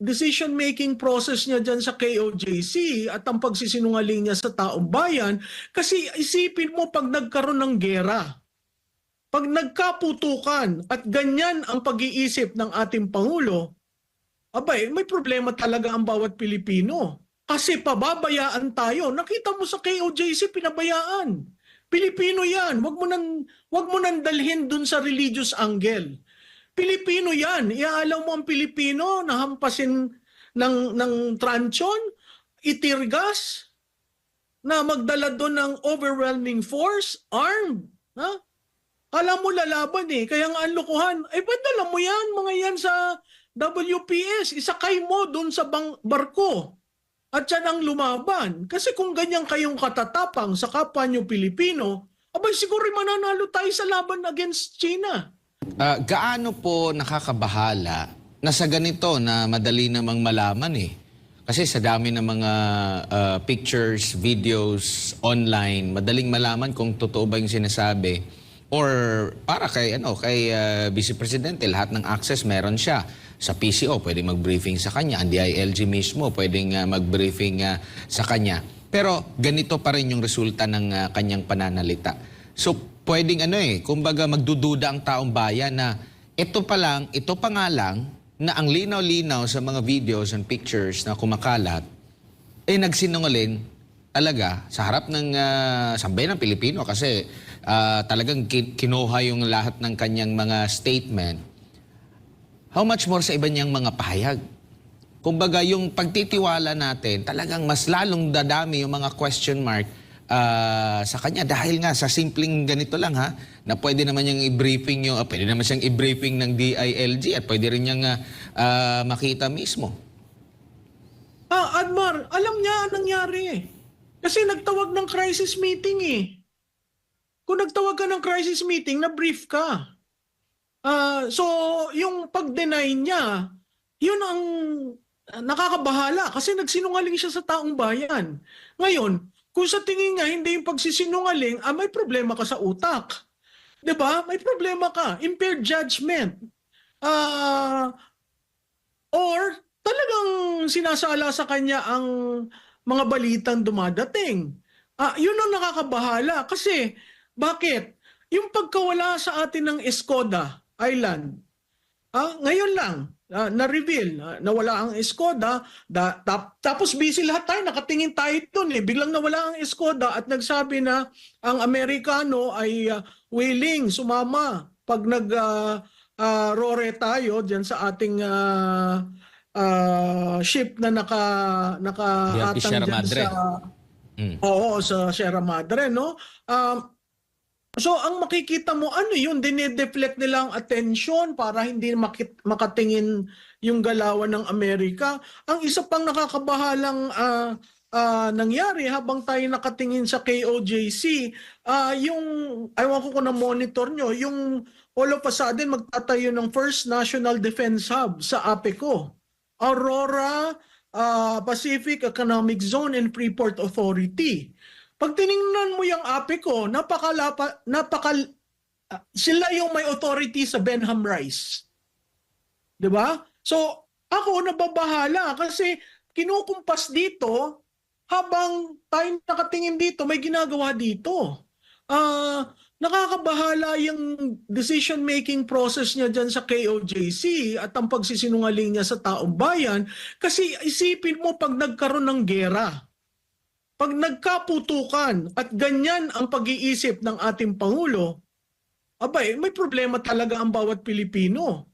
decision-making process niya dyan sa KOJC at ang pagsisinungaling niya sa taong bayan kasi isipin mo pag nagkaroon ng gera, pag nagkaputukan at ganyan ang pag-iisip ng ating Pangulo, abay, may problema talaga ang bawat Pilipino. Kasi pababayaan tayo. Nakita mo sa KOJC, pinabayaan. Pilipino yan. Wag mo nang, wag mo nang dalhin dun sa religious angle. Pilipino yan. Iaalaw mo ang Pilipino na hampasin ng, ng tranchon, itirgas, na magdala doon ng overwhelming force, armed. Ha? Alam mo lalaban eh. Kaya nga ang. Eh, ba't dala mo yan? Mga yan sa WPS. Isakay mo doon sa bang barko. At yan ang lumaban. Kasi kung ganyan kayong katatapang sa kapwa nyo Pilipino, abay siguro mananalo tayo sa laban against China. Ah, gaano po nakakabahala na sa ganito na madali namang malaman eh? Kasi sa dami ng mga ah, pictures, videos online, madaling malaman kung totoo ba yung sinasabi. Or para kay ano, kay ah, Vice Presidente, lahat ng access meron siya. Sa PCO, pwede mag-briefing sa kanya. Ang DILG mismo, pwedeng ah, mag-briefing ah, sa kanya. Pero ganito pa rin yung resulta ng ah, kanyang pananalita. So, pwedeng ano eh, kumbaga magdududa ang taong bayan na ito pa lang, ito pa nga lang, na ang linaw-linaw sa mga videos and pictures na kumakalat, eh nagsinungaling talaga sa harap ng uh, sambayan ng Pilipino kasi ah, talagang ki- kinuha yung lahat ng kanyang mga statement. How much more sa iba niyang mga pahayag? Kumbaga, yung pagtitiwala natin, talagang mas lalong dadami yung mga question mark ah, sa kanya dahil nga sa simpleng ganito lang ha, na pwede naman niyang i-briefing yung, ah, pwede naman siyang i-briefing ng DILG at pwede rin niyang ah, ah, makita mismo. Ah, Admar, alam niya ang nangyari eh. Kasi nagtawag ng crisis meeting eh. Kung nagtawag ka ng crisis meeting, na-brief ka. Ah, so, yung pag-deny niya, yun ang ah, nakakabahala kasi nagsinungaling siya sa taong bayan. Ngayon, kung sa tingin niya hindi yung pagsisinungaling, ah, may problema ka sa utak. 'Di ba? May problema ka. Impaired judgment. Ah, or talagang sinasala sa kanya ang mga balitang dumadating. Ah, yun ang nakakabahala kasi bakit? Yung pagkawala sa atin ng Escoda Island, ah, ngayon lang ah, na-reveal ah, na wala ang Escoda, da, tap- tapos busy lahat tayo, nakatingin tayo doon eh. Biglang nawala ang Escoda at nagsabi na ang Amerikano ay ah, willing sumama pag nag ah, ah, rore tayo diyan sa ating ah, ah, ship na naka diyan Madre. sa Mm. Oo, sa Sierra Madre, no? Um, so, ang makikita mo, ano yun, dinedeflect nila ang attention para hindi makit, makatingin yung galawan ng Amerika. Ang isa pang nakakabahalang ah, ah, nangyari habang tayo nakatingin sa KOJC, ah, yung, ayaw ko kung na-monitor nyo, yung all of a sudden magtatayo ng First National Defense Hub sa APECO. Aurora ah, Pacific Economic Zone and Freeport Authority. Pag tiningnan mo yung APECO, napakalapa, napaka, ah, sila yung may authority sa Benham Rice. ba? So, ako nababahala kasi kinukumpas dito habang tayo nakatingin dito, may ginagawa dito. Ah, nakakabahala yung decision-making process niya dyan sa KOJC at ang pagsisinungaling niya sa taong bayan kasi isipin mo pag nagkaroon ng gera, pag nagkaputukan at ganyan ang pag-iisip ng ating Pangulo, abay, may problema talaga ang bawat Pilipino.